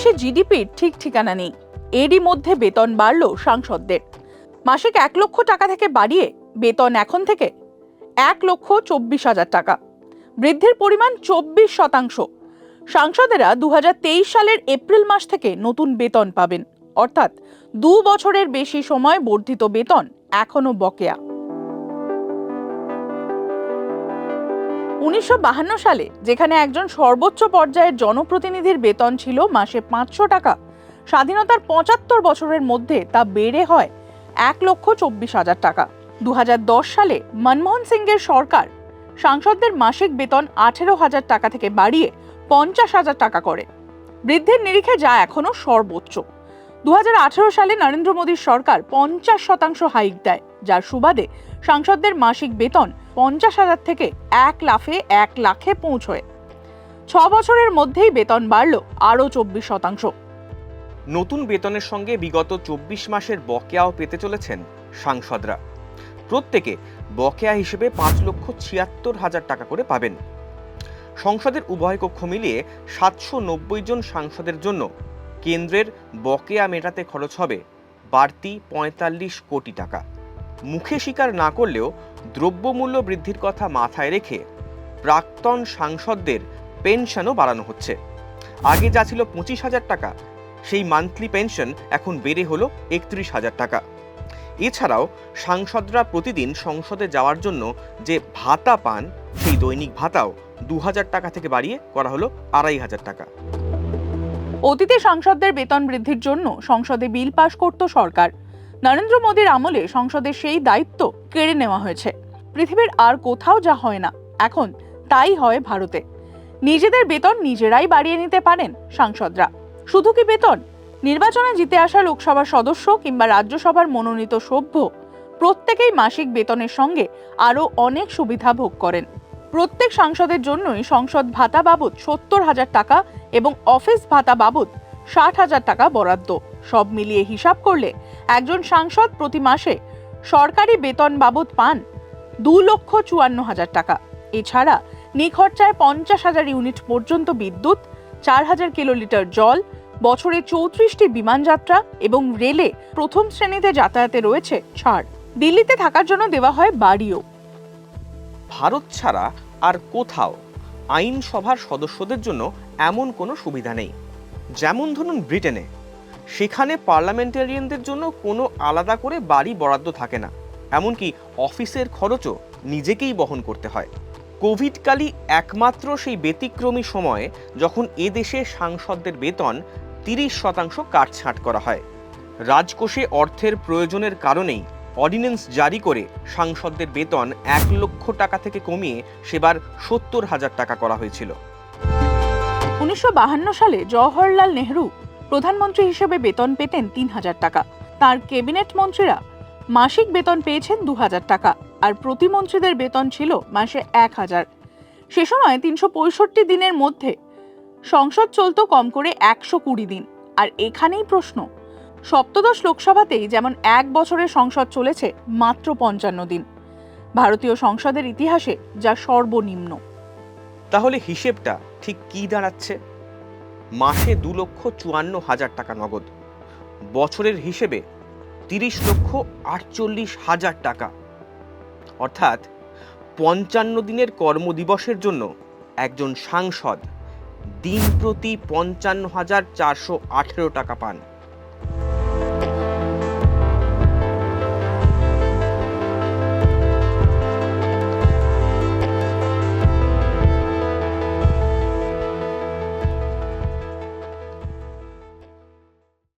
দেশে জিডিপির ঠিক ঠিকানা নেই। এরই মধ্যে বেতন বাড়ল সাংসদদের। মাসিক এক লক্ষ টাকা থেকে বাড়িয়ে বেতন এখন থেকে এক লক্ষ চব্বিশ হাজার টাকা। বৃদ্ধির পরিমাণ চব্বিশ শতাংশ। সাংসদেরা দু হাজার তেইশ সালের এপ্রিল মাস থেকে নতুন বেতন পাবেন। অর্থাৎ দু বছরের বেশি সময় বর্ধিত বেতন এখনও বকেয়া। উনিশশো সালে, যেখানে একজন সর্বোচ্চ পর্যায়ের জনপ্রতিনিধির বেতন ছিল মাসে পাঁচশো টাকা। স্বাধীনতার পঁচাত্তর বছরের মধ্যে তা বেড়ে হয় এক লক্ষ চব্বিশ হাজার টাকা। দু হাজার দশ সালে মনমোহন সিংয়ের সরকার সাংসদদের মাসিক বেতন আঠেরো হাজার টাকা থেকে বাড়িয়ে পঞ্চাশ হাজার টাকা করে। বৃদ্ধির নিরিখে যা এখনও সর্বোচ্চ। দু হাজার আঠেরো সালে নরেন্দ্র মোদীর সরকার পঞ্চাশ শতাংশ হাইক দেয়, যার সুবাদে সাংসদদের মাসিক বেতন পঞ্চাশ হাজার থেকে এক লাফে এক লাখে পৌঁছয়। ছ বছরের মধ্যেই বেতন বাড়ল আরও চব্বিশ শতাংশ। নতুন বেতনের সঙ্গে বিগত চব্বিশ মাসের বকেয়াও পেতে চলেছেন সাংসদরা। প্রত্যেকে বকেয়া হিসেবে পাঁচ লক্ষ ছিয়াত্তর হাজার টাকা করে পাবেন। সংসদের উভয় কক্ষ মিলিয়ে সাতশো নব্বই জন সাংসদের জন্য কেন্দ্রের বকেয়া মেটাতে খরচ হবে বাড়তি পঁয়তাল্লিশ কোটি টাকা। মুখে স্বীকার না করলেও দ্রব্যমূল্য বৃদ্ধির কথা মাথায় রেখে প্রাক্তন সাংসদদের পেনশনও বাড়ানো হচ্ছে। আগে যা ছিল পঁচিশ হাজার টাকা, সেই মান্থলি পেনশন এখন বেড়ে হলো একত্রিশ হাজার টাকা। এছাড়াও সাংসদরা প্রতিদিন সংসদে যাওয়ার জন্য যে ভাতা পান, সেই দৈনিক ভাতাও দু হাজার টাকা থেকে বাড়িয়ে করা হলো আড়াই হাজার টাকা। অতীতে সাংসদদের বেতন বৃদ্ধির জন্য সংসদে বিল পাশ করত সরকার। নরেন্দ্র মোদীর আমলে সংসদের সেই দায়িত্ব কেড়ে নেওয়া হয়েছে। পৃথিবীর আর কোথাও যা হয় না, এখন তাই হয় ভারতে। নিজেদের বেতন নিজেরাই বাড়িয়ে নিতে পারেন সাংসদরা। শুধু কি বেতন? নির্বাচনে জিতে আসা লোকসভার সদস্য কিংবা রাজ্যসভার মনোনীত সভ্য প্রত্যেকেই মাসিক বেতনের সঙ্গে আরও অনেক সুবিধা ভোগ করেন। প্রত্যেক সাংসদের জন্যই সংসদ ভাতা বাবদ সত্তর হাজার টাকা এবং অফিস ভাতা বাবদ ষাট হাজার টাকা বরাদ্দ। সব মিলিয়ে হিসাব করলে একজন সাংসদ প্রতি মাসে সরকারি বেতন বাবদ পান দু লক্ষ চুয়ান্ন হাজার টাকা। এছাড়া নিখরচায় পঞ্চাশ হাজার ইউনিট পর্যন্ত বিদ্যুৎ, চার হাজার কিলোলিটার জল, বছরে চৌত্রিশটি বিমান যাত্রা এবং রেলে প্রথম শ্রেণীতে যাতায়াতে রয়েছে ছাড়। দিল্লিতে থাকার জন্য দেওয়া হয় বাড়িও। ভারত ছাড়া আর কোথাও আইনসভার সদস্যদের জন্য এমন কোনো সুবিধা নেই। যেমন ধরুন ব্রিটেনে সেখানে পার্লামেন্টারিয়ানদের জন্য কোনো আলাদা করে বাড়ি বরাদ্দ থাকে না। এমনকি অফিসের খরচও নিজেকেই বহন করতে হয়। কোভিডকালই একমাত্র সেই ব্যতিক্রমী সময়ে যখন এ দেশে সাংসদদের বেতন তিরিশ শতাংশ কাটছাঁট করা হয়। রাজকোষে অর্থের প্রয়োজনের কারণেই অর্ডিন্যান্স জারি করে সাংসদদের বেতন এক লক্ষ টাকা থেকে কমিয়ে সেবার সত্তর হাজার টাকা করা হয়েছিল। উনিশশো সালে জওহরলাল নেহরু প্রধানমন্ত্রী হিসেবে বেতন পেতেন তিন হাজার টাকা। তার ক্যাবিনেট মন্ত্রীরা মাসিক বেতন পেয়েছেন দু হাজার টাকা, আর প্রতিমন্ত্রীদের বেতন ছিল মাসে এক হাজার। সে সময় তিনশো পঁয়ষট্টি দিনের মধ্যে সংসদ চলত কম করে একশো কুড়ি দিন। আর এখানেই প্রশ্ন, সপ্তদশ লোকসভাতেই যেমন এক বছরের সংসদ চলেছে মাত্র পঞ্চান্ন দিন। ভারতীয় সংসদের ইতিহাসে যা সর্বনিম্ন। তাহলে হিসেবটা ঠিক কি দাঁড়াচ্ছে? মাসে দু লক্ষ চুয়ান্ন হাজার টাকা নগদ। বছরের হিসেবে তিরিশ লক্ষ আটচল্লিশ হাজার টাকা। অর্থাৎ পঞ্চান্ন দিনের কর্মদিবসের জন্য একজন সাংসদ দিন প্রতি পঞ্চান্ন হাজার চারশো আঠেরো টাকা পান।